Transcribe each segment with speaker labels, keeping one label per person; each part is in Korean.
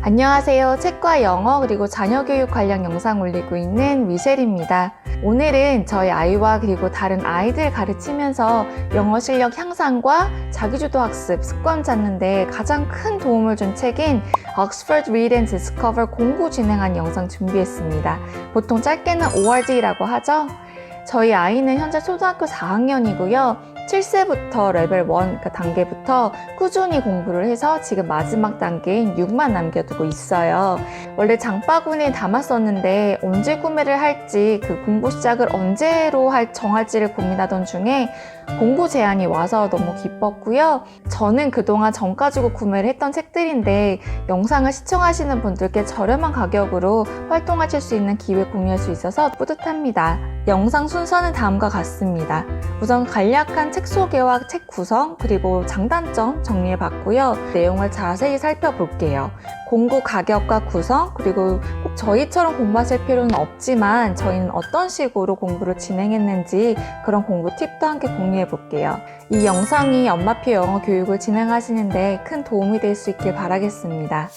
Speaker 1: 안녕하세요. 책과 영어 그리고 자녀 교육 관련 영상 올리고 있는 미셸입니다. 오늘은 저희 아이와 그리고 다른 아이들 가르치면서 영어 실력 향상과 자기주도 학습 습관 찾는데 가장 큰 도움을 준 책인 Oxford Read and Discover 공부 진행한 영상 준비했습니다. 보통 짧게는 ORD라고 하죠. 저희 아이는 현재 초등학교 4학년이고요. 7세부터 레벨 1 그 단계부터 꾸준히 공부를 해서 지금 마지막 단계인 6만 남겨두고 있어요. 원래 장바구니에 담았었는데 언제 구매를 할지 그 공부 시작을 언제로 할, 정할지를 고민하던 중에 공부 제안이 와서 너무 기뻤고요. 저는 그동안 전 가지고 구매를 했던 책들인데 영상을 시청하시는 분들께 저렴한 가격으로 활동하실 수 있는 기회 공유할 수 있어서 뿌듯합니다. 영상 순서는 다음과 같습니다. 우선 간략한 책 소개와 책 구성 그리고 장단점 정리해 봤고요. 내용을 자세히 살펴볼게요. 공부 가격과 구성 그리고 꼭 저희처럼 공부하실 필요는 없지만 저희는 어떤 식으로 공부를 진행했는지 그런 공부 팁도 함께 공유 해 볼게요. 이 영상이 엄마표 영어 교육을 진행하시는데 큰 도움이 될 수 있길 바라겠습니다.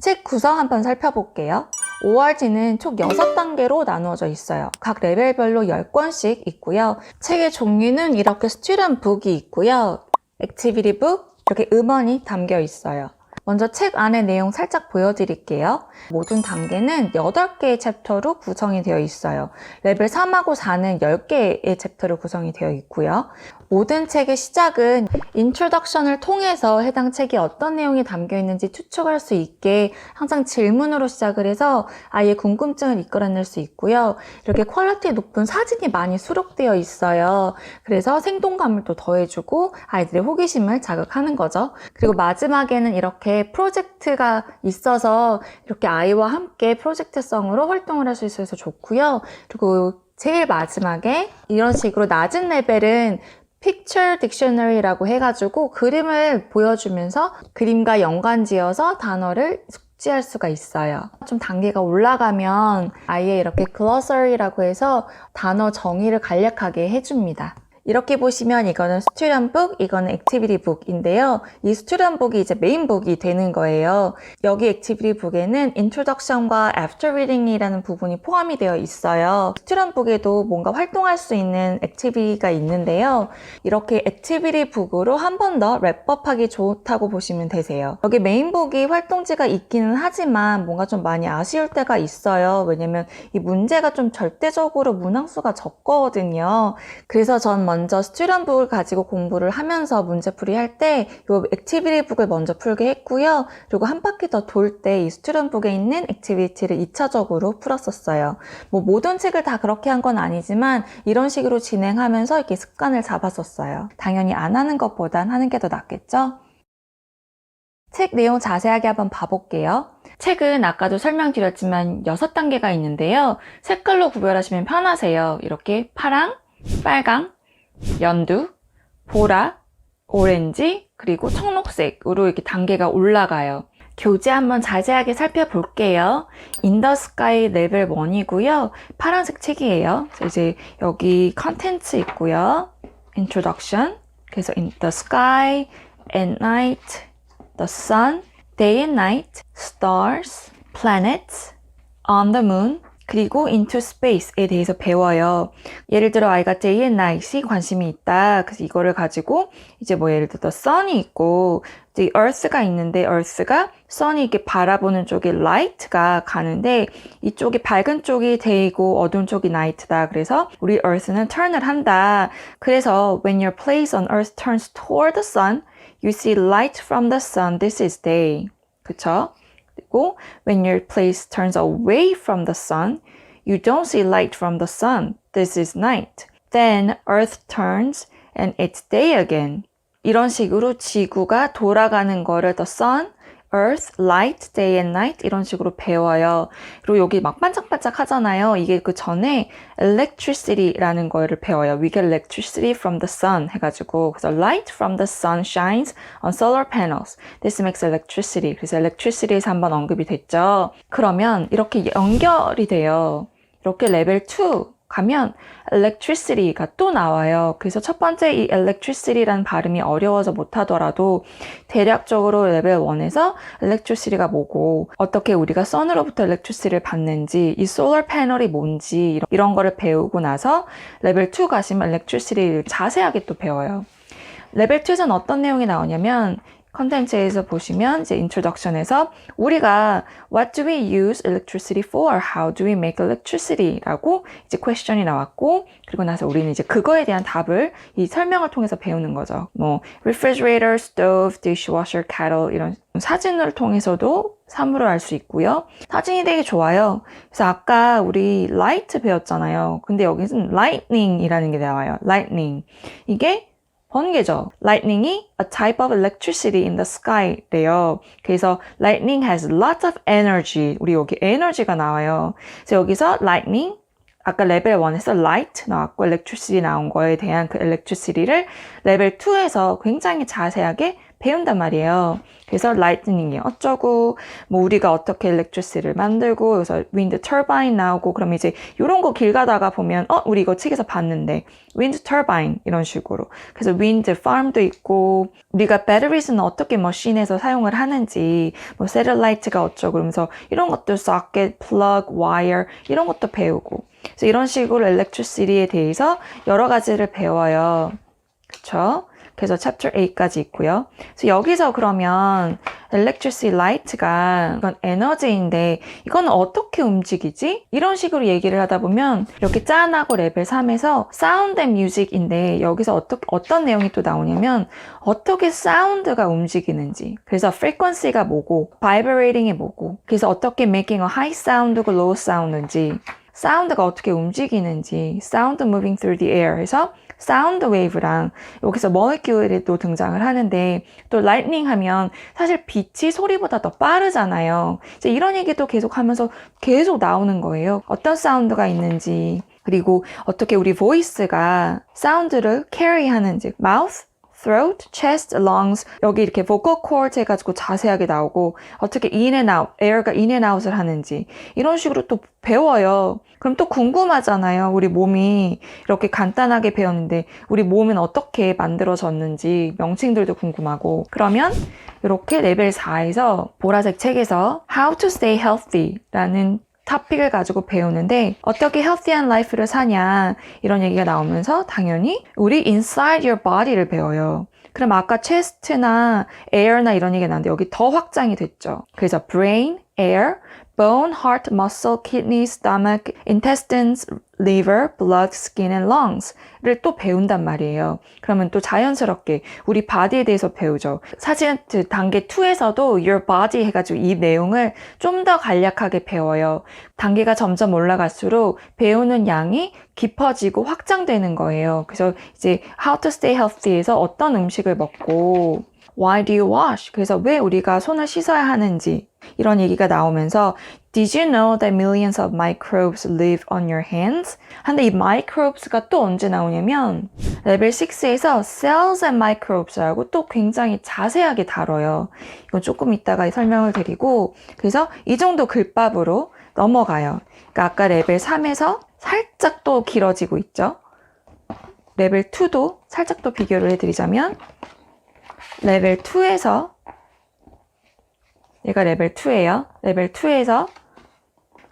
Speaker 1: 책 구성 한번 살펴볼게요. ORG는 총 6단계로 나누어져 있어요. 각 레벨별로 10권씩 있고요. 책의 종류는 이렇게 스튜던 북이 있고요. 액티비티 북, 이렇게 음원이 담겨 있어요. 먼저 책 안의 내용 살짝 보여드릴게요. 모든 단계는 8개의 챕터로 구성이 되어 있어요. 레벨 3하고 4는 10개의 챕터로 구성이 되어 있고요. 모든 책의 시작은 인트로덕션을 통해서 해당 책에 어떤 내용이 담겨 있는지 추측할 수 있게 항상 질문으로 시작을 해서 아이의 궁금증을 이끌어낼 수 있고요. 이렇게 퀄리티 높은 사진이 많이 수록되어 있어요. 그래서 생동감을 또 더해주고 아이들의 호기심을 자극하는 거죠. 그리고 마지막에는 이렇게 프로젝트가 있어서 이렇게 아이와 함께 프로젝트성으로 활동을 할 수 있어서 좋고요. 그리고 제일 마지막에 이런 식으로 낮은 레벨은 Picture Dictionary라고 해가지고 그림을 보여주면서 그림과 연관지어서 단어를 숙지할 수가 있어요. 좀 단계가 올라가면 아예 이렇게 글로서리라고 해서 단어 정의를 간략하게 해줍니다. 이렇게 보시면 이거는 스튜던북, 이거는 액티비티북인데요. 이 스튜던북이 이제 메인북이 되는 거예요. 여기 액티비티북에는 인트로덕션과 애프터 리딩이라는 부분이 포함이 되어 있어요. 스튜던북에도 뭔가 활동할 수 있는 액티비티가 있는데요. 이렇게 액티비티북으로 한 번 더 랩업하기 좋다고 보시면 되세요. 여기 메인북이 활동지가 있기는 하지만 뭔가 좀 많이 아쉬울 때가 있어요. 왜냐면 이 문제가 좀 절대적으로 문항수가 적거든요. 그래서 전 먼저 스튜던북을 가지고 공부를 하면서 문제풀이 할 때 이 액티비티북을 먼저 풀게 했고요. 그리고 한 바퀴 더 돌 때 이 스튜던북에 있는 액티비티를 2차적으로 풀었었어요. 뭐 모든 책을 다 그렇게 한 건 아니지만 이런 식으로 진행하면서 이렇게 습관을 잡았었어요. 당연히 안 하는 것보단 하는 게 더 낫겠죠? 책 내용 자세하게 한번 봐볼게요. 책은 아까도 설명드렸지만 6단계가 있는데요. 색깔로 구별하시면 편하세요. 이렇게 파랑, 빨강, 연두, 보라, 오렌지, 그리고 청록색으로 이렇게 단계가 올라가요. 교재 한번 자세하게 살펴볼게요. 인더 스카이 레벨 1이고요. 파란색 책이에요. 이제 여기 컨텐츠 있고요. introduction. 그래서 in the sky, at night, the sun, day and night, stars, planets, on the moon, 그리고 into space에 대해서 배워요. 예를 들어 아이가 day and night이 관심이 있다. 그래서 이거를 가지고 이제 뭐 예를 들어 sun이 있고 이제 earth가 있는데 earth가 sun이 이렇게 바라보는 쪽에 light가 가는데 이쪽이 밝은 쪽이 day고 어두운 쪽이 night다. 그래서 우리 earth는 turn을 한다. 그래서 when your place on earth turns toward the sun, you see light from the sun. This is day. 그쵸? 그리고 when your place turns away from the sun, you don't see light from the sun. This is night. Then earth turns and it's day again. 이런 식으로 지구가 돌아가는 거를 the sun, earth, light, day and night 이런 식으로 배워요. 그리고 여기 막 반짝반짝 하잖아요. 이게 그 전에 electricity라는 거를 배워요. We get electricity from the sun 해가지고 그래서 light from the sun shines on solar panels. This makes electricity. 그래서 electricity에서 한번 언급이 됐죠. 그러면 이렇게 연결이 돼요. 이렇게 레벨 2 가면 electricity가 또 나와요. 그래서 첫 번째 이 electricity라는 발음이 어려워서 못하더라도 대략적으로 레벨 1에서 electricity가 뭐고 어떻게 우리가 선으로부터 electricity를 받는지 이 solar 패널이 뭔지 이런, 이런 거를 배우고 나서 레벨 2 가시면 electricity를 자세하게 또 배워요. 레벨 2에서는 어떤 내용이 나오냐면 컨텐츠에서 보시면 이제 introduction에서 우리가 what do we use electricity for? How do we make electricity? 라고 이제 question이 나왔고 그리고 나서 우리는 이제 그거에 대한 답을 이 설명을 통해서 배우는 거죠. 뭐 refrigerator, stove, dishwasher, kettle 이런 사진을 통해서도 사물을 알 수 있고요. 사진이 되게 좋아요. 그래서 아까 우리 light 배웠잖아요. 근데 여기는 lightning이라는 게 나와요. lightning. 이게 번개죠. Lightning이 a type of electricity in the sky래요. 그래서 lightning has lots of energy. 우리 여기 에너지가 나와요. 그래서 여기서 lightning 아까 레벨 1에서 light 나왔고 electricity 나온 거에 대한 그 electricity를 레벨 2에서 굉장히 자세하게 배운단 말이에요. 그래서 lightning이 어쩌고 뭐 우리가 어떻게 electricity를 만들고 그래서 wind turbine 나오고 그럼 이제 이런 거 길 가다가 보면 어 우리 이거 책에서 봤는데 wind turbine 이런 식으로 그래서 wind farm도 있고 우리가 batteries는 어떻게 머신에서 사용을 하는지 뭐 satellite가 어쩌고 그러면서 이런 것들 socket, plug, 이런 것도 배우고 그래서 이런 식으로 electricity에 대해서 여러 가지를 배워요. 그쵸? 그래서 챕터 8까지 있고요. 그래서 여기서 그러면 electricity light가 이건 에너지인데 이건 어떻게 움직이지? 이런 식으로 얘기를 하다 보면 이렇게 짠하고 레벨 3에서 사운드 앤 뮤직인데 여기서 어떻게 어떤 내용이 또 나오냐면 어떻게 사운드가 움직이는지 그래서 frequency가 뭐고 vibrating이 뭐고 그래서 어떻게 making a high sound고 low sound인지 사운드가 어떻게 움직이는지 사운드 moving through the air 해서 사운드 웨이브랑 여기서 모lecule이 또 등장을 하는데 또 lightning 하면 사실 빛이 소리보다 더 빠르잖아요. 이제 이런 얘기도 계속 하면서 계속 나오는 거예요. 어떤 사운드가 있는지 그리고 어떻게 우리 voice가 사운드를 carry 하는지 mouth throat, chest, lungs 여기 이렇게 vocal cords 해가지고 자세하게 나오고 어떻게 in and out, air가 in and out을 하는지 이런 식으로 또 배워요. 그럼 또 궁금하잖아요. 우리 몸이 이렇게 간단하게 배웠는데 우리 몸은 어떻게 만들어졌는지 명칭들도 궁금하고 그러면 이렇게 레벨 4에서 보라색 책에서 How to Stay Healthy라는 토픽을 가지고 배우는데 어떻게 healthy한 life를 사냐 이런 얘기가 나오면서 당연히 우리 inside your body를 배워요. 그럼 아까 chest나 air나 이런 얘기가 나왔는데 여기 더 확장이 됐죠. 그래서 brain, air, bone, heart, muscle, kidney, stomach, intestines, liver, blood, skin and longs를 또 배운단 말이에요. 그러면 또 자연스럽게 우리 바디에 대해서 배우죠. 사진 그 단계 2에서도 your body 해가지고 이 내용을 좀 더 간략하게 배워요. 단계가 점점 올라갈수록 배우는 양이 깊어지고 확장되는 거예요. 그래서 이제 how to stay healthy에서 어떤 음식을 먹고 Why do you wash? 그래서 왜 우리가 손을 씻어야 하는지 이런 얘기가 나오면서 Did you know that millions of microbes live on your hands? 근데 이 microbes가 또 언제 나오냐면 레벨 6에서 cells and microbes라고 또 굉장히 자세하게 다뤄요. 이건 조금 이따가 설명을 드리고 그래서 이 정도 글밥으로 넘어가요. 그러니까 아까 레벨 3에서 살짝 또 길어지고 있죠. 레벨 2도 살짝 또 비교를 해드리자면 레벨 2에서 얘가 레벨 2예요. 레벨 2에서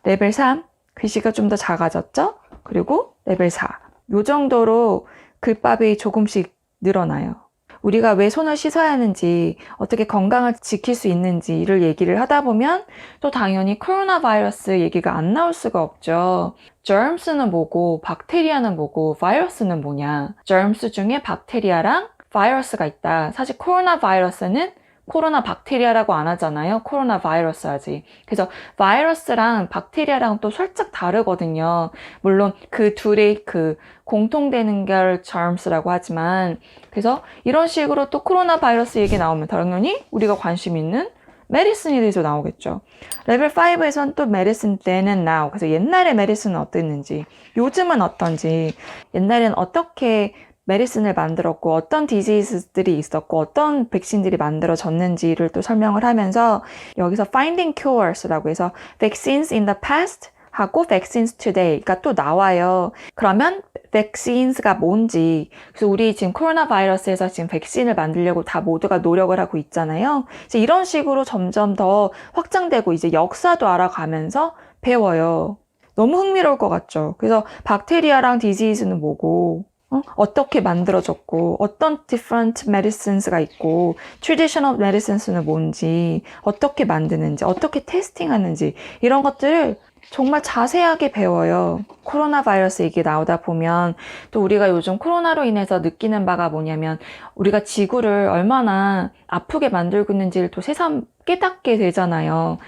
Speaker 1: 레벨 3 글씨가 좀 더 작아졌죠? 그리고 레벨 4. 요 정도로 글밥이 조금씩 늘어나요. 우리가 왜 손을 씻어야 하는지, 어떻게 건강을 지킬 수 있는지를 얘기를 하다 보면 또 당연히 코로나 바이러스 얘기가 안 나올 수가 없죠. germs는 뭐고, 박테리아는 뭐고, 바이러스는 뭐냐. germs 중에 박테리아랑 바이러스가 있다. 사실 코로나 바이러스는 코로나 박테리아라고 안 하잖아요. 코로나 바이러스 하지. 그래서 바이러스랑 박테리아랑 또 살짝 다르거든요. 물론 그 둘의 그 공통되는 걸 germs라고 하지만 그래서 이런 식으로 또 코로나 바이러스 얘기 나오면 당연히 우리가 관심 있는 메디슨에 대해서 나오겠죠. 레벨 5에서는 또 메디슨 때는 now. 그래서 옛날에 메디슨은 어땠는지, 요즘은 어떤지, 옛날에는 어떻게 메디슨을 만들었고 어떤 디지즈들이 있었고 어떤 백신들이 만들어졌는지를 또 설명을 하면서 여기서 finding cures라고 해서 vaccines in the past 하고 vaccines today가 또 나와요. 그러면 vaccines가 뭔지 그래서 우리 지금 코로나 바이러스에서 지금 백신을 만들려고 다 모두가 노력을 하고 있잖아요. 이제 이런 식으로 점점 더 확장되고 이제 역사도 알아가면서 배워요. 너무 흥미로울 것 같죠. 그래서 박테리아랑 디지즈는 뭐고 어? 떻게 만들어졌고 어떤 different medicines가 있고 traditional medicines는 뭔지 어떻게 만드는지 어떻게 테스팅하는지 이런 것들을 정말 자세하게 배워요. 코로나 바이러스 얘기 나오다 보면 또 우리가 요즘 코로나로 인해서 느끼는 바가 뭐냐면 우리가 지구를 얼마나 아프게 만들고 있는지를 또 새삼 깨닫게 되잖아요.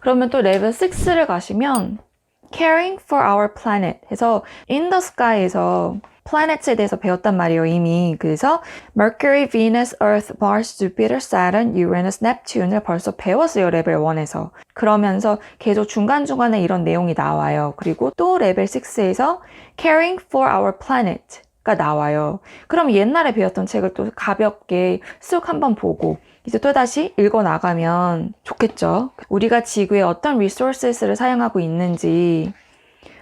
Speaker 1: 그러면 또 레벨 6를 가시면 caring for our planet 해서 in the sky에서 planets에 대해서 배웠단 말이에요, 이미. 그래서 Mercury, Venus, Earth, Mars, Jupiter, Saturn, Uranus, Neptune을 벌써 배웠어요, 레벨 1에서. 그러면서 계속 중간중간에 이런 내용이 나와요. 그리고 또 레벨 6에서 Caring for our planet 가 나와요. 그럼 옛날에 배웠던 책을 또 가볍게 쑥 한번 보고 이제 또다시 읽어 나가면 좋겠죠. 우리가 지구에 어떤 resources를 사용하고 있는지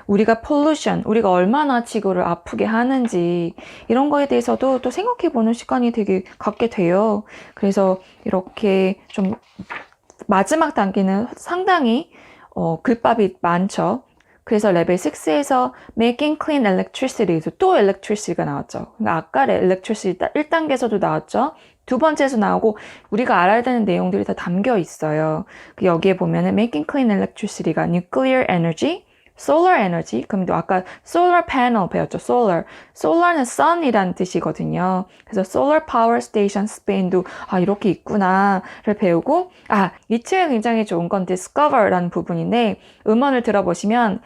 Speaker 1: 우리가 pollution, 우리가 얼마나 지구를 아프게 하는지 이런 거에 대해서도 또 생각해 보는 시간이 되게 갖게 돼요. 그래서 이렇게 좀 마지막 단계는 상당히 어, 글밥이 많죠. 그래서 레벨 6에서 making clean electricity에서 또 electricity가 나왔죠. 그러니까 아까 electricity 1단계에서도 나왔죠. 두 번째에서 나오고 우리가 알아야 되는 내용들이 다 담겨 있어요. 그 여기에 보면은 making clean electricity가 nuclear energy, solar energy, 그럼 또 아까 solar panel 배웠죠. solar. solar는 sun이라는 뜻이거든요. 그래서 solar power station Spain도 아 이렇게 있구나를 배우고 아 이 책이 굉장히 좋은 건 discover라는 부분인데 음원을 들어보시면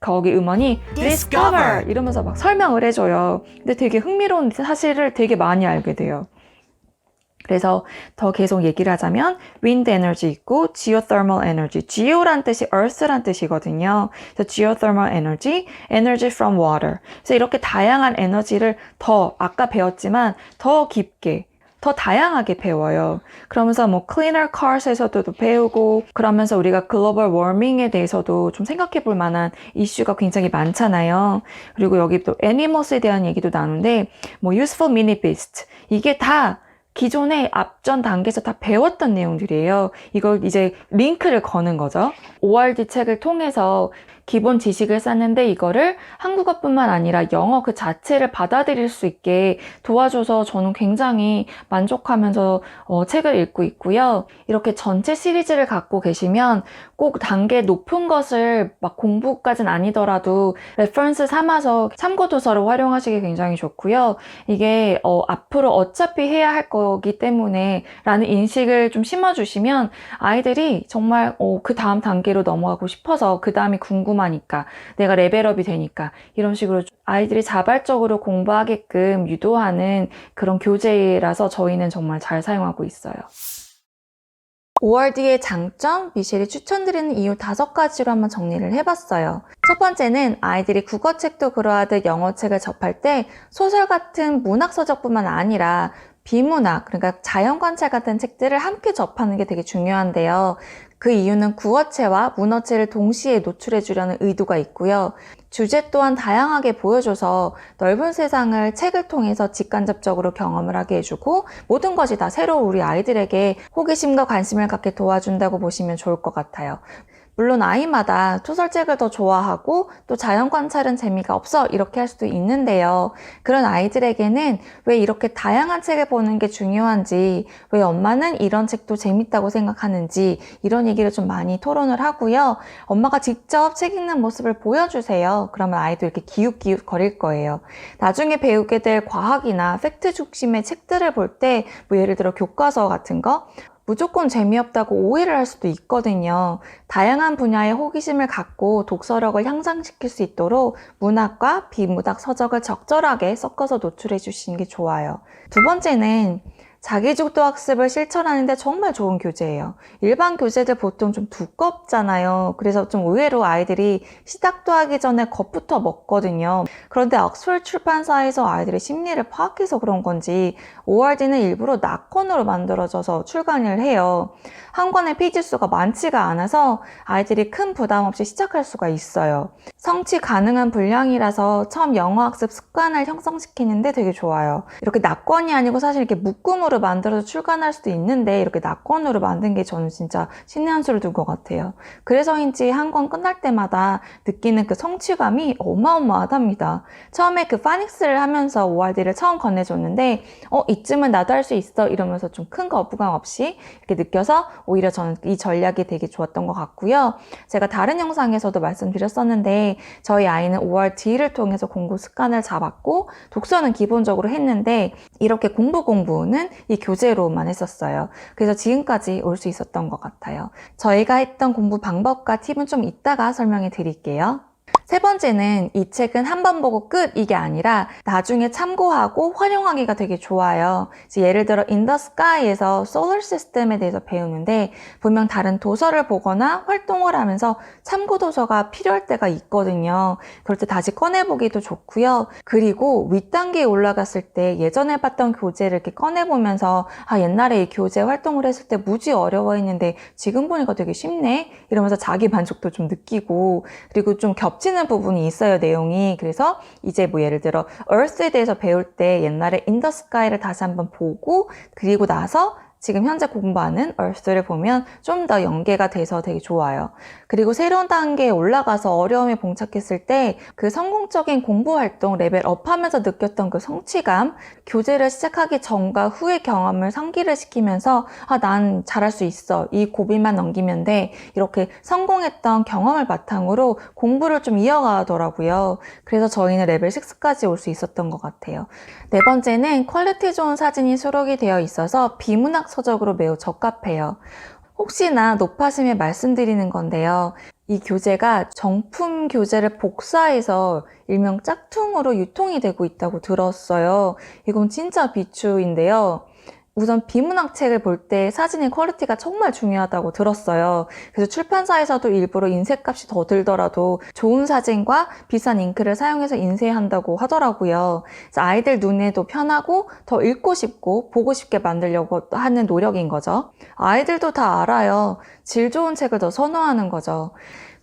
Speaker 1: 거기 음원이 Discover 이러면서 막 설명을 해줘요. 근데 되게 흥미로운 사실을 되게 많이 알게 돼요. 그래서 더 계속 얘기를 하자면 wind energy 있고 geothermal energy. geo란 뜻이 earth란 뜻이거든요. 그래서 geothermal energy, energy from water. 그래서 이렇게 다양한 에너지를 더 아까 배웠지만 더 깊게 더 다양하게 배워요. 그러면서 뭐 cleaner cars에서도 또 배우고 그러면서 우리가 글로벌 워밍에 대해서도 좀 생각해 볼 만한 이슈가 굉장히 많잖아요. 그리고 여기 또 animals에 대한 얘기도 나누는데 뭐 useful mini beast 이게 다 기존의 앞전 단계에서 다 배웠던 내용들이에요. 이걸 이제 링크를 거는 거죠. ORD 책을 통해서 기본 지식을 쌓는데 이거를 한국어뿐만 아니라 영어 그 자체를 받아들일 수 있게 도와줘서 저는 굉장히 만족하면서 어, 책을 읽고 있고요. 이렇게 전체 시리즈를 갖고 계시면 꼭 단계 높은 것을 막 공부까진 아니더라도 레퍼런스 삼아서 참고 도서를 활용하시기 굉장히 좋고요. 이게 어, 앞으로 어차피 해야 할 거기 때문에 라는 인식을 좀 심어주시면 아이들이 정말 어, 그 다음 단계로 넘어가고 싶어서 그 다음이 궁금 하니까 내가 레벨업이 되니까 이런 식으로 아이들이 자발적으로 공부하게끔 유도하는 그런 교재라서 저희는 정말 잘 사용하고 있어요. 5월뒤의 장점, 미셸이 추천드리는 이유 다섯 가지로 한번 정리를 해봤어요. 첫 번째는 아이들이 국어책도 그러하듯 영어책을 접할 때 소설 같은 문학서적뿐만 아니라 비문학, 그러니까 자연관찰 같은 책들을 함께 접하는 게 되게 중요한데요. 그 이유는 국어체와 문어체를 동시에 노출해 주려는 의도가 있고요. 주제 또한 다양하게 보여줘서 넓은 세상을 책을 통해서 직간접적으로 경험을 하게 해주고 모든 것이 다 새로 우리 아이들에게 호기심과 관심을 갖게 도와준다고 보시면 좋을 것 같아요. 물론 아이마다 소설책을 더 좋아하고 또 자연 관찰은 재미가 없어 이렇게 할 수도 있는데요. 그런 아이들에게는 왜 이렇게 다양한 책을 보는 게 중요한지, 왜 엄마는 이런 책도 재밌다고 생각하는지 이런 얘기를 좀 많이 토론을 하고요. 엄마가 직접 책 읽는 모습을 보여주세요. 그러면 아이도 이렇게 기웃기웃 거릴 거예요. 나중에 배우게 될 과학이나 팩트 중심의 책들을 볼 때, 뭐 예를 들어 교과서 같은 거, 무조건 재미없다고 오해를 할 수도 있거든요. 다양한 분야의 호기심을 갖고 독서력을 향상시킬 수 있도록 문학과 비문학 서적을 적절하게 섞어서 노출해 주시는 게 좋아요. 두 번째는 자기주도 학습을 실천하는데 정말 좋은 교재예요. 일반 교재들 보통 좀 두껍잖아요. 그래서 좀 의외로 아이들이 시작도 하기 전에 겁부터 먹거든요. 그런데 옥스퍼드 출판사에서 아이들의 심리를 파악해서 그런 건지 ORD는 일부러 낙권으로 만들어져서 출간을 해요. 한 권의 페이지 수가 많지가 않아서 아이들이 큰 부담 없이 시작할 수가 있어요. 성취 가능한 분량이라서 처음 영어 학습 습관을 형성시키는데 되게 좋아요. 이렇게 낙권이 아니고 사실 이렇게 묶음으로 만들어서 출간할 수도 있는데 이렇게 낙권으로 만든 게 저는 진짜 신의 한 수를 둔 것 같아요. 그래서인지 한 권 끝날 때마다 느끼는 그 성취감이 어마어마하답니다. 처음에 그 파닉스를 하면서 ORD를 처음 건네줬는데 어 이쯤은 나도 할 수 있어 이러면서 좀 큰 거부감 없이 이렇게 느껴서 오히려 저는 이 전략이 되게 좋았던 것 같고요. 제가 다른 영상에서도 말씀드렸었는데 저희 아이는 5월 D를 통해서 공부 습관을 잡았고 독서는 기본적으로 했는데 이렇게 공부 공부는 이 교재로만 했었어요. 그래서 지금까지 올 수 있었던 것 같아요. 저희가 했던 공부 방법과 팁은 좀 이따가 설명해 드릴게요. 세 번째는 이 책은 한 번 보고 끝 이게 아니라 나중에 참고하고 활용하기가 되게 좋아요. 예를 들어 the Sky에서 솔러 시스템에 대해서 배우는데 분명 다른 도서를 보거나 활동을 하면서 참고 도서가 필요할 때가 있거든요. 그럴 때 다시 꺼내보기도 좋고요. 그리고 윗단계에 올라갔을 때 예전에 봤던 교재를 이렇게 꺼내보면서 아 옛날에 이 교재 활동을 했을 때 무지 어려워했는데 지금 보니까 되게 쉽네 이러면서 자기 만족도 좀 느끼고 그리고 좀 겹치는 부분이 있어요 내용이 그래서 이제 뭐 예를 들어 Earth에 대해서 배울 때 옛날에 In the Sky를 다시 한번 보고 그리고 나서 지금 현재 공부하는 Earth를 보면 좀 더 연계가 돼서 되게 좋아요. 그리고 새로운 단계에 올라가서 어려움에 봉착했을 때 그 성공적인 공부 활동 레벨업 하면서 느꼈던 그 성취감, 교재를 시작하기 전과 후의 경험을 상기를 시키면서 아, 난 잘할 수 있어. 이 고비만 넘기면 돼. 이렇게 성공했던 경험을 바탕으로 공부를 좀 이어가더라고요. 그래서 저희는 레벨 6까지 올 수 있었던 것 같아요. 네 번째는 퀄리티 좋은 사진이 수록이 되어 있어서 비문학 서적으로 매우 적합해요. 혹시나 높아심에 말씀드리는 건데요. 이 교재가 정품 교재를 복사해서 일명 짝퉁으로 유통이 되고 있다고 들었어요. 이건 진짜 비추인데요. 우선 비문학 책을 볼 때 사진의 퀄리티가 정말 중요하다고 들었어요. 그래서 출판사에서도 일부러 인쇄값이 더 들더라도 좋은 사진과 비싼 잉크를 사용해서 인쇄한다고 하더라고요. 그래서 아이들 눈에도 편하고 더 읽고 싶고 보고 싶게 만들려고 하는 노력인 거죠. 아이들도 다 알아요. 질 좋은 책을 더 선호하는 거죠.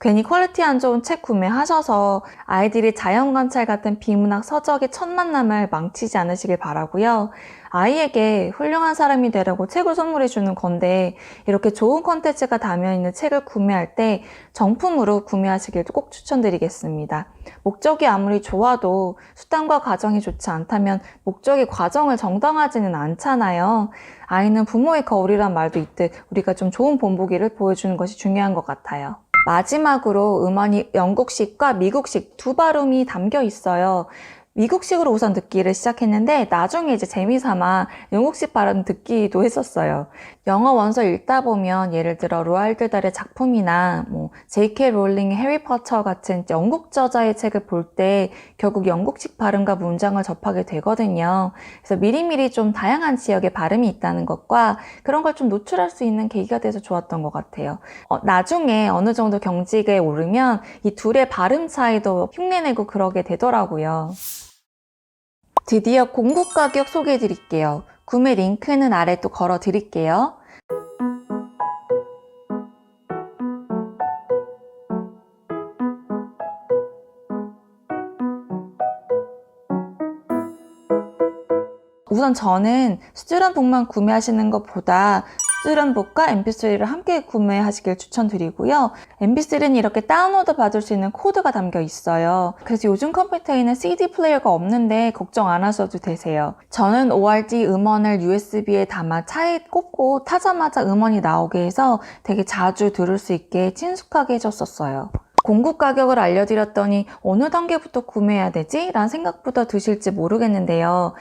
Speaker 1: 괜히 퀄리티 안 좋은 책 구매하셔서 아이들이 자연관찰 같은 비문학 서적의 첫 만남을 망치지 않으시길 바라고요. 아이에게 훌륭한 사람이 되라고 책을 선물해 주는 건데 이렇게 좋은 컨텐츠가 담겨 있는 책을 구매할 때 정품으로 구매하시길 꼭 추천드리겠습니다. 목적이 아무리 좋아도 수단과 과정이 좋지 않다면 목적의 과정을 정당하지는 않잖아요. 아이는 부모의 거울이란 말도 있듯 우리가 좀 좋은 본보기를 보여주는 것이 중요한 것 같아요. 마지막으로 음원이 영국식과 미국식 두 발음이 담겨 있어요. 미국식으로 우선 듣기를 시작했는데 나중에 이제 재미삼아 영국식 발음 듣기도 했었어요. 영어 원서 읽다 보면 예를 들어 로알드 달의 작품이나 뭐 J.K. 롤링의 해리포터 같은 영국 저자의 책을 볼 때 결국 영국식 발음과 문장을 접하게 되거든요. 그래서 미리미리 좀 다양한 지역의 발음이 있다는 것과 그런 걸 좀 노출할 수 있는 계기가 돼서 좋았던 것 같아요. 어, 나중에 어느 정도 경직에 오르면 이 둘의 발음 차이도 흉내내고 그러게 되더라고요. 드디어 공구 가격 소개해 드릴게요. 구매 링크는 아래 또 걸어 드릴게요. 우선 저는 스튜런북만 구매하시는 것보다 스튜런북과 mp3를 함께 구매하시길 추천드리고요. mp3는 이렇게 다운로드 받을 수 있는 코드가 담겨 있어요. 그래서 요즘 컴퓨터에는 CD 플레이어가 없는데 걱정 안 하셔도 되세요. 저는 ORD 음원을 USB에 담아 차에 꽂고 타자마자 음원이 나오게 해서 되게 자주 들을 수 있게 친숙하게 해줬었어요. 공급 가격을 알려드렸더니 어느 단계부터 구매해야 되지? 라는 생각부터 드실지 모르겠는데요.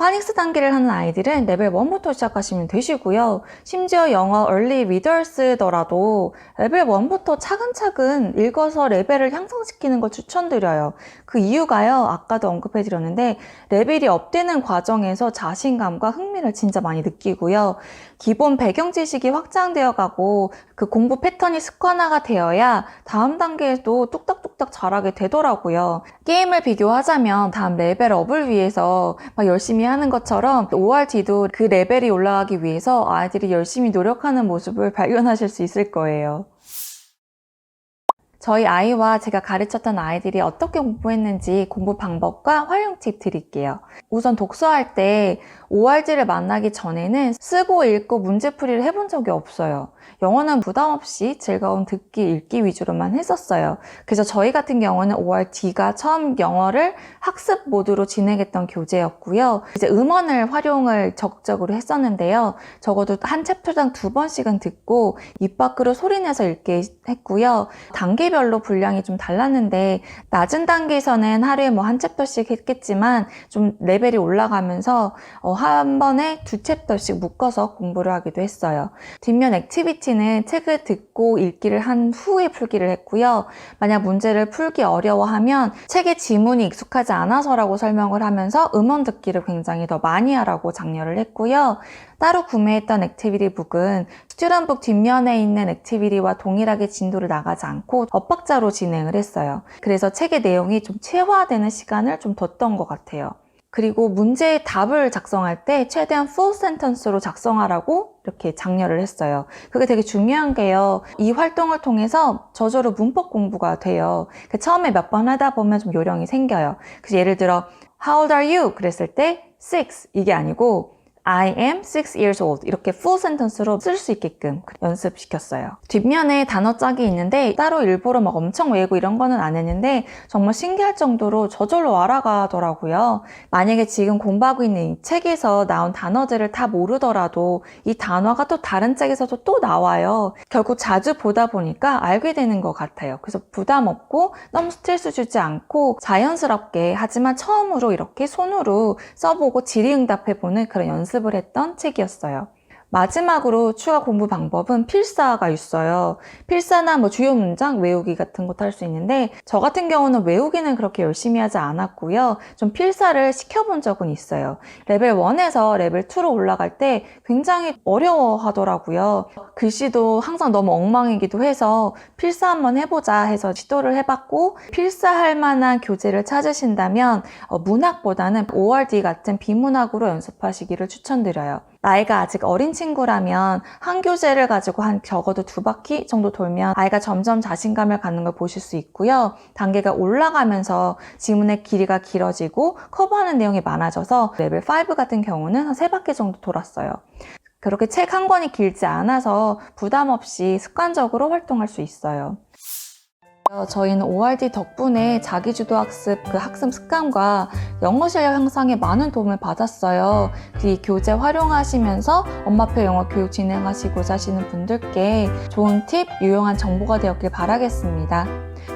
Speaker 1: 파닉스 단계를 하는 아이들은 레벨 1부터 시작하시면 되시고요. 심지어 영어 early readers더라도 레벨 1부터 차근차근 읽어서 레벨을 향상시키는 걸 추천드려요. 그 이유가요. 아까도 언급해드렸는데 레벨이 업되는 과정에서 자신감과 흥미를 진짜 많이 느끼고요. 기본 배경 지식이 확장되어 가고 그 공부 패턴이 습관화가 되어야 다음 단계에도 뚝딱뚝딱 잘하게 되더라고요. 게임을 비교하자면 다음 레벨업을 위해서 막 열심히 하는 것처럼 ORT도 그 레벨이 올라가기 위해서 아이들이 열심히 노력하는 모습을 발견하실 수 있을 거예요. 저희 아이와 제가 가르쳤던 아이들이 어떻게 공부했는지 공부 방법과 활용 팁 드릴게요. 우선 독서할 때 ORG를 만나기 전에는 쓰고 읽고 문제풀이를 해본 적이 없어요. 영어는 부담 없이 즐거운 듣기, 읽기 위주로만 했었어요. 그래서 저희 같은 경우는 ORT가 처음 영어를 학습 모드로 진행했던 교재였고요. 이제 음원을 활용을 적극적으로 했었는데요. 적어도 한 챕터당 두 번씩은 듣고 입 밖으로 소리내서 읽게 했고요. 단계별로 분량이 좀 달랐는데 낮은 단계에서는 하루에 뭐 한 챕터씩 했겠지만 좀 레벨이 올라가면서 어, 한 번에 두 챕터씩 묶어서 공부를 하기도 했어요. 뒷면 액티비티 는 책을 듣고 읽기를 한 후에 풀기를 했고요. 만약 문제를 풀기 어려워하면 책의 지문이 익숙하지 않아서라고 설명을 하면서 음원 듣기를 굉장히 더 많이 하라고 장려를 했고요. 따로 구매했던 액티비티 북은 스튜던북 뒷면에 있는 액티비티와 동일하게 진도를 나가지 않고 엇박자로 진행을 했어요. 그래서 책의 내용이 좀 체화되는 시간을 좀 뒀던 것 같아요. 그리고 문제의 답을 작성할 때 최대한 full sentence로 작성하라고 이렇게 장려를 했어요. 그게 되게 중요한 게요. 이 활동을 통해서 저절로 문법 공부가 돼요. 그 처음에 몇 번 하다 보면 좀 요령이 생겨요. 그래서 예를 들어 How old are you? 그랬을 때 six 이게 아니고 I am six years old 이렇게 full sentence로 쓸 수 있게끔 연습시켰어요. 뒷면에 단어 짝이 있는데 따로 일부러 막 엄청 외우고 이런 거는 안 했는데 정말 신기할 정도로 저절로 알아가더라고요. 만약에 지금 공부하고 있는 이 책에서 나온 단어들을 다 모르더라도 이 단어가 또 다른 책에서도 또 나와요. 결국 자주 보다 보니까 알게 되는 것 같아요. 그래서 부담 없고 너무 스트레스 주지 않고 자연스럽게 하지만 처음으로 이렇게 손으로 써보고 질의응답해보는 그런 연습 을 했던 책이었어요. 마지막으로 추가 공부 방법은 필사가 있어요. 필사나 뭐 주요 문장 외우기 같은 것도 할 수 있는데 저 같은 경우는 외우기는 그렇게 열심히 하지 않았고요. 좀 필사를 시켜본 적은 있어요. 레벨 1에서 레벨 2로 올라갈 때 굉장히 어려워 하더라고요. 글씨도 항상 너무 엉망이기도 해서 필사 한번 해보자 해서 시도를 해봤고 필사할 만한 교재를 찾으신다면 어, 문학보다는 ORD 같은 비문학으로 연습하시기를 추천드려요. 나이가 아직 어린 친구라면 한 교재를 가지고 한 적어도 두 바퀴 정도 돌면 아이가 점점 자신감을 갖는 걸 보실 수 있고요. 단계가 올라가면서 지문의 길이가 길어지고 커버하는 내용이 많아져서 레벨 5 같은 경우는 한 세 바퀴 정도 돌았어요. 그렇게 책 한 권이 길지 않아서 부담 없이 습관적으로 활동할 수 있어요. 저희는 ORD 덕분에 자기주도 학습 그 학습 습관과 영어 실력 향상에 많은 도움을 받았어요. 이 교재 활용하시면서 엄마표 영어 교육 진행하시고자 하시는 분들께 좋은 팁, 유용한 정보가 되었길 바라겠습니다.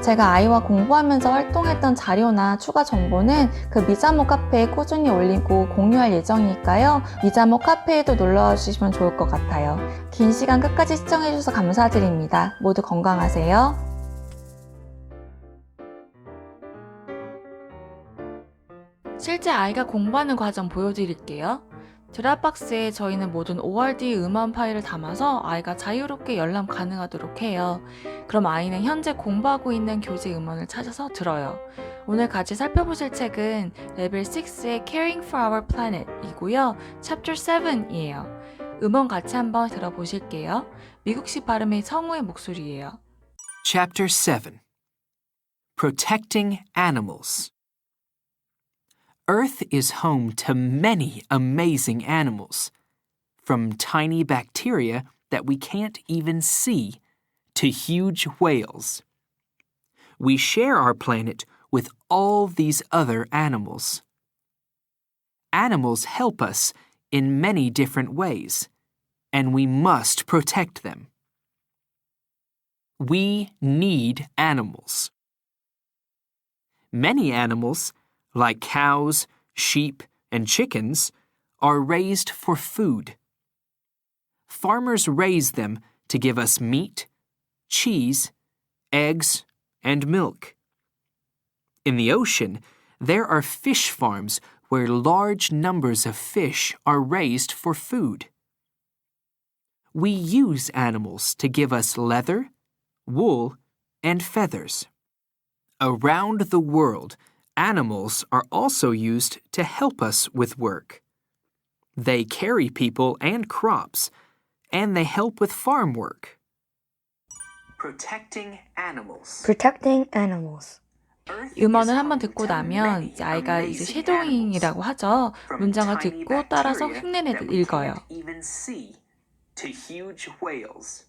Speaker 1: 제가 아이와 공부하면서 활동했던 자료나 추가 정보는 그 미자모 카페에 꾸준히 올리고 공유할 예정이니까요. 미자모 카페에도 놀러 주시면 좋을 것 같아요. 긴 시간 끝까지 시청해주셔서 감사드립니다. 모두 건강하세요. 실제 아이가 공부하는 과정 보여드릴게요. 드랍박스에 저희는 모든 ORD 음원 파일을 담아서 아이가 자유롭게 열람 가능하도록 해요. 그럼 아이는 현재 공부하고 있는 교재 음원을 찾아서 들어요. 오늘 같이 살펴보실 책은 레벨 6의 Caring for Our Planet 이고요. Chapter 7이에요. 음원 같이 한번 들어보실게요. 미국식 발음의 성우의 목소리예요.
Speaker 2: Chapter 7 Protecting Animals Earth is home to many amazing animals, from tiny bacteria that we can't even see to huge whales. We share our planet with all these other animals. Animals help us in many different ways, and we must protect them. We need animals. Many animals, like cows, sheep, and chickens are raised for food. Farmers raise them to give us meat, cheese, eggs, and milk. In the ocean, there are fish farms where large numbers of fish are raised for food. We use animals to give us leather, wool, and feathers. Around the world, animals are also used to help us with work. They carry people and crops, and they help with farm work. Protecting animals.
Speaker 3: Protecting animals.
Speaker 1: 음원을 한번 듣고 나면 이제 아이가 이제 쉐도잉이라고 하죠. 문장을 듣고 따라서 흉내내듯 읽어요.
Speaker 2: To huge whales.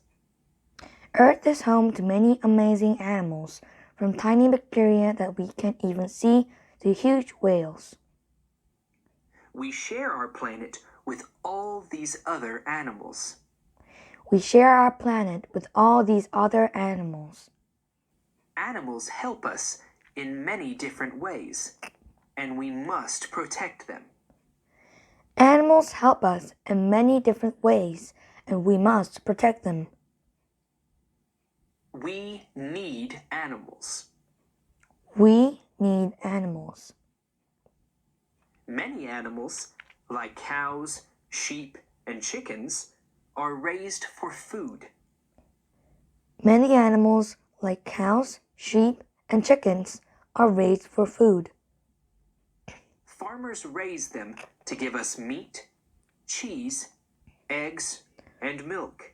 Speaker 3: Earth is home to many amazing animals, from tiny bacteria that we can't even see to huge whales.
Speaker 2: We share our planet with all these other animals.
Speaker 3: We share our planet with all these other animals.
Speaker 2: Animals help us in many different ways, and we must protect them.
Speaker 3: Animals help us in many different ways, and we must protect them.
Speaker 2: We need animals.
Speaker 3: We need animals.
Speaker 2: Many animals, like cows, sheep, and chickens, are raised for food.
Speaker 3: Many animals, like cows, sheep, and chickens, are raised for food.
Speaker 2: Farmers raise them to give us meat, cheese, eggs, and milk.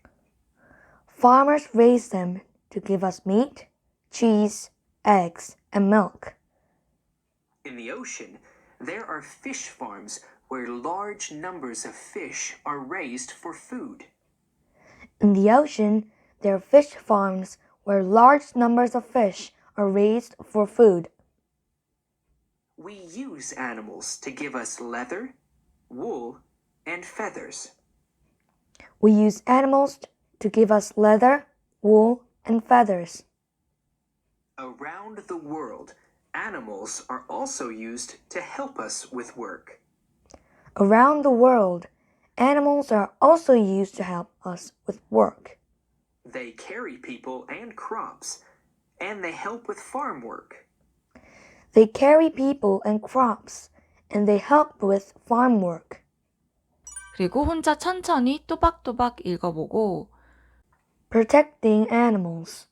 Speaker 3: Farmers raise them to give us meat, cheese, eggs, and milk.
Speaker 2: In the ocean, there are fish farms where large numbers of fish are raised for food.
Speaker 3: In the ocean, there are fish farms where large numbers of fish are raised for food.
Speaker 2: We use animals to give us leather, wool, and feathers.
Speaker 3: We use animals to give us leather, wool, and feathers.
Speaker 2: Around the world, animals are also used to help us with work.
Speaker 3: Around the world, animals are also used to help us with work.
Speaker 2: They carry people and crops, and they help with farm work.
Speaker 3: They carry people and crops, and they help with farm work.
Speaker 1: 그리고 혼자 천천히 또박또박 읽어보고
Speaker 3: Protecting animals.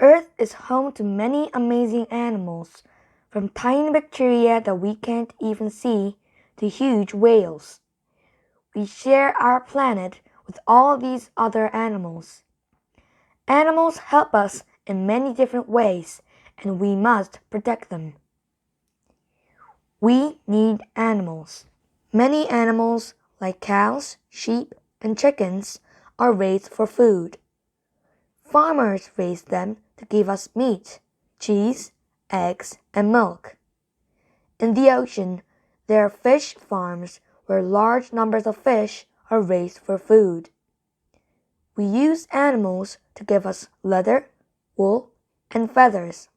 Speaker 3: Earth is home to many amazing animals, from tiny bacteria that we can't even see to huge whales. We share our planet with all these other animals. Animals help us in many different ways, and we must protect them. We need animals. Many animals, like cows, sheep, and chickens, are raised for food. Farmers raise them to give us meat, cheese, eggs, and milk. In the ocean, there are fish farms where large numbers of fish are raised for food. We use animals to give us leather, wool, and feathers.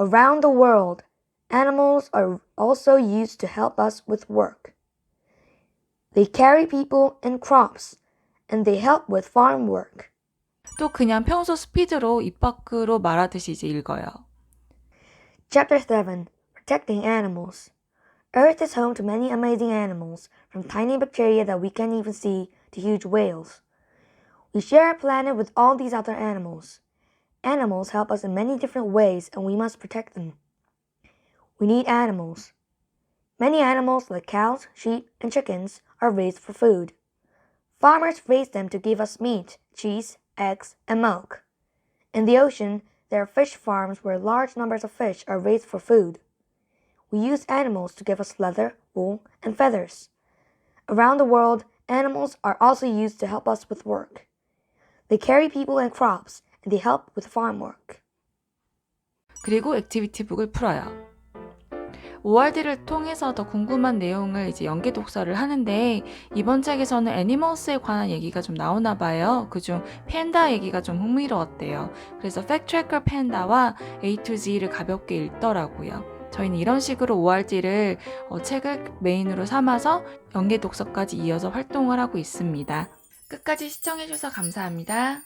Speaker 3: Around the world, animals are also used to help us with work. They carry people and crops, and they help with farm work.
Speaker 1: 또 그냥 평소 스피드로 입 밖으로 말하듯이 이제 읽어요.
Speaker 3: Chapter 7 Protecting Animals Earth is home to many amazing animals, from tiny bacteria that we can't even see to huge whales. We share our planet with all these other animals. Animals help us in many different ways, and we must protect them. We need animals. Many animals, like cows, sheep, and chickens, are raised for food. Farmers raise them to give us meat, cheese, eggs, and milk. In the ocean, there are fish farms where large numbers of fish are raised for food. We use animals to give us leather, wool, and feathers. Around the world, animals are also used to help us with work. They carry people and crops, and they help with farm work.
Speaker 1: 그리고 액티비티북을 풀어요. 5월드를 통해서 더 궁금한 내용을 이제 연계 독서를 하는데 이번 책에서는 애니멀스에 관한 얘기가 좀 나오나 봐요. 그중 팬다 얘기가 좀 흥미로웠대요. 그래서 팩트트래커 팬다와 A to Z를 가볍게 읽더라고요. 저희는 이런 식으로 ORT를 어, 책을 메인으로 삼아서 연계 독서까지 이어서 활동을 하고 있습니다. 끝까지 시청해주셔서 감사합니다.